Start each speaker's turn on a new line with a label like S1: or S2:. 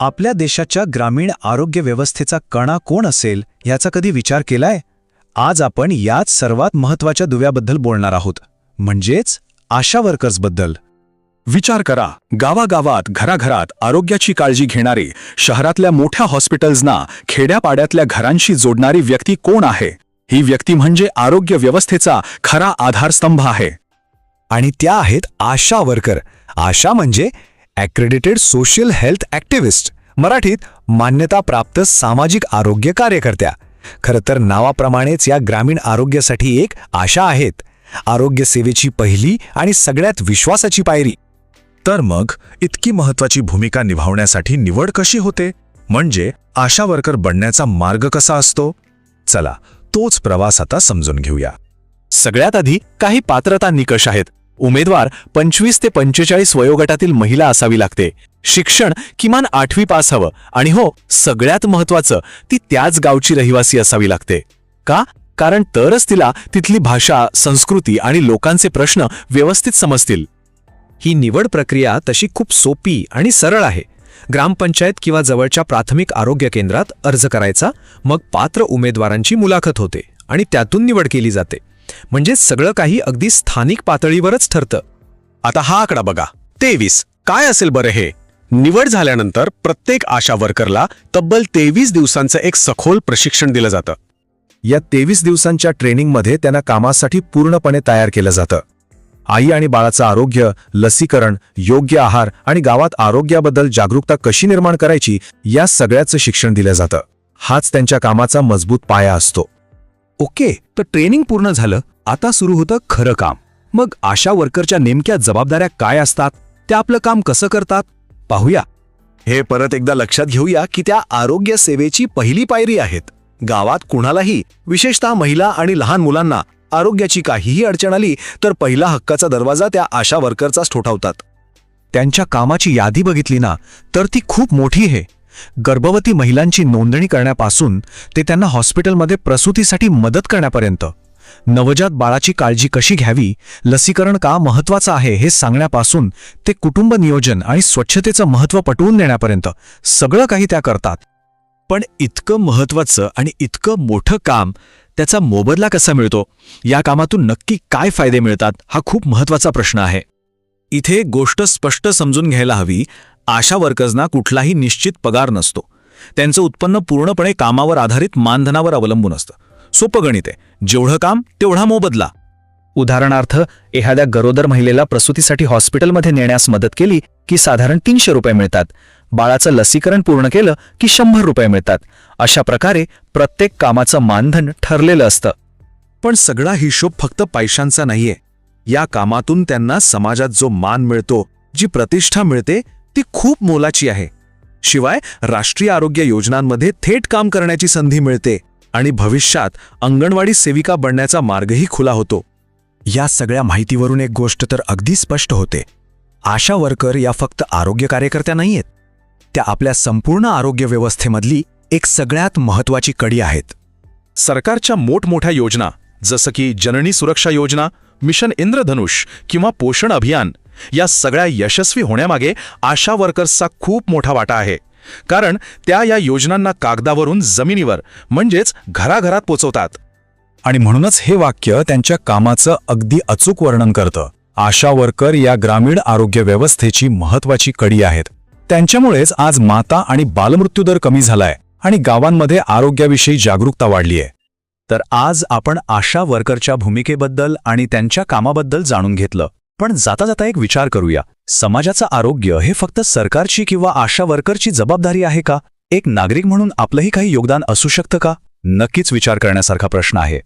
S1: आपल्या देशाच्या ग्रामीण आरोग्य व्यवस्थेचा कणा कोण असेल याचा कधी विचार केलाय? आज आपण याच सर्वात महत्त्वाच्या दुव्याबद्दल बोलणार आहोत. म्हणजेच आशा वर्कर्सबद्दल.
S2: विचार करा. गावागावात घराघरात आरोग्याची काळजी घेणारी शहरातल्या मोठ्या हॉस्पिटल्सना खेड्यापाड्यातल्या घरांशी जोडणारी व्यक्ती कोण आहे? ही व्यक्ती म्हणजे आरोग्य व्यवस्थेचा खरा आधारस्तंभ आहे.
S1: आणि त्या आहेत आशा वर्कर. आशा म्हणजे ॲक्रेडिटेड सोशल हेल्थ ॲक्टिव्हिस्ट मराठीत मान्यताप्राप्त सामाजिक आरोग्य कार्यकर्त्या. खरं तर नावाप्रमाणेच या ग्रामीण आरोग्यासाठी एक आशा आहेत. आरोग्यसेवेची पहिली आणि सगळ्यात विश्वासाची पायरी.
S2: तर मग इतकी महत्वाची भूमिका निभावण्यासाठी निवड कशी होते? म्हणजे आशा वर्कर बनण्याचा मार्ग कसा असतो? चला तोच प्रवास आता समजून घेऊया. सगळ्यात आधी काही पात्रता निकष आहेत. उमेदवार पंचवीस ते पंचेचाळीस वयोगटातील महिला असावी लागते. शिक्षण किमान आठवी पास हवं आणि हो सगळ्यात महत्वाचं ती त्याच गावची रहिवासी असावी लागते. का? कारण तरच तिला तिथली भाषा संस्कृती आणि लोकांचे प्रश्न व्यवस्थित समजतील.
S1: ही निवड प्रक्रिया तशी खूप सोपी आणि सरळ आहे. ग्रामपंचायत किंवा जवळच्या प्राथमिक आरोग्य केंद्रात अर्ज करायचा मग पात्र उमेदवारांची मुलाखत होते आणि त्यातून निवड केली जाते. म्हणजे सगळं काही अगदी स्थानिक पातळीवरच ठरतं.
S2: आता हा आकडा बघा. तेवीस. काय असेल बरं हे? निवड झाल्यानंतर प्रत्येक आशा वर्करला तब्बल तेवीस दिवसांचं एक सखोल प्रशिक्षण दिलं जातं. या तेवीस दिवसांच्या ट्रेनिंगमध्ये त्यांना कामासाठी पूर्णपणे तयार केलं जातं. आई आणि बाळाचं आरोग्य लसीकरण योग्य आहार आणि गावात आरोग्याबद्दल जागरूकता कशी निर्माण करायची या सगळ्याचं शिक्षण दिलं जातं. हाच त्यांच्या कामाचा मजबूत पाया असतो.
S1: ओके तर ट्रेनिंग पूर्ण झालं आता सुरू होतं खरं काम. मग आशा वर्करच्या नेमक्या जबाबदाऱ्या काय असतात? त्या आपलं काम कसं करतात? पाहूया.
S2: हे परत एकदा लक्षात घेऊया की त्या आरोग्य सेवेची पहिली पायरी आहेत. गावात कुणालाही विशेषतः महिला आणि लहान मुलांना आरोग्याची काहीही अडचण आली तर पहिला हक्काचा दरवाजा त्या आशा वर्करचाच ठोठावतात.
S1: त्यांच्या कामाची यादी बघितली ना तर ती खूप मोठी आहे. गर्भवती महिलांची नोंदणी करण्यापासून ते त्यांना हॉस्पिटलमध्ये प्रसूतीसाठी मदत करण्यापर्यंत. नवजात बाळाची काळजी कशी घ्यावी लसीकरण का महत्वाचं आहे हे सांगण्यापासून ते कुटुंब नियोजन आणि स्वच्छतेचं महत्त्व पटवून देण्यापर्यंत सगळं काही त्या करतात.
S2: पण इतकं महत्वाचं आणि इतकं मोठं काम त्याचा मोबदला कसा मिळतो या कामातून नक्की काय फायदे मिळतात हा खूप महत्त्वाचा प्रश्न आहे. इथे गोष्ट स्पष्ट समजून घ्यायला हवी आशा वर्कर्सना कुठलाही निश्चित पगार नसतो. त्यांचं उत्पन्न पूर्णपणे कामावर आधारित मानधनावर अवलंबून असतं. सोपं गणित आहे. जेवढं काम तेवढा मोबदला
S1: उदाहरणार्थ एखाद्या गरोदर महिलेला प्रसूतीसाठी हॉस्पिटलमध्ये नेण्यास मदत केली की साधारण तीनशे रुपये मिळतात. बाळाचं लसीकरण पूर्ण केलं की शंभर रुपये मिळतात. अशा प्रकारे प्रत्येक कामाचं मानधन ठरलेलं असतं.
S2: पण सगळा हिशोब फक्त पैशांचा नाहीये. या कामातून त्यांना समाजात जो मान मिळतो जी प्रतिष्ठा मिळते ती खूप मोलाची आहे. शिवाय राष्ट्रीय आरोग्य योजनांमध्ये थेट काम करण्याची संधी मिळते आणि भविष्यात अंगणवाडी सेविका बनण्याचा मार्गही खुला होतो.
S1: या सगळ्या माहितीवरून एक गोष्ट तर अगदी स्पष्ट होते. आशा वर्कर या फक्त आरोग्य कार्यकर्त्या नाहीयेत. त्या आपल्या संपूर्ण आरोग्य व्यवस्थेमधली एक सगळ्यात महत्वाची कडी आहेत.
S2: सरकारच्या मोठमोठ्या योजना जसं की जननी सुरक्षा योजना मिशन इंद्रधनुष किंवा पोषण अभियान या सगळ्या यशस्वी होण्यामागे आशा वर्कर्सचा खूप मोठा वाटा आहे. कारण त्या या योजनांना कागदावरून जमिनीवर म्हणजेच घराघरात पोचवतात.
S1: आणि म्हणूनच हे वाक्य त्यांच्या कामाचं अगदी अचूक वर्णन करतं. आशा वर्कर या ग्रामीण आरोग्य व्यवस्थेची महत्वाची कडी आहेत. त्यांच्यामुळेच आज माता आणि बालमृत्यूदर कमी झालाय आणि गावांमध्ये आरोग्याविषयी जागरूकता वाढलीय तर आज आपण आशा वर्करच्या भूमिकेबद्दल आणि त्यांच्या कामाबद्दल जाणून घेतलं. पण जाता जाता एक विचार करूया. समाजाचं आरोग्य हे फक्त सरकारची किंवा आशा वर्करची जबाबदारी आहे का? एक नागरिक म्हणून आपलंही काही योगदान असू शकतं का? नक्कीच विचार करण्यासारखा प्रश्न आहे.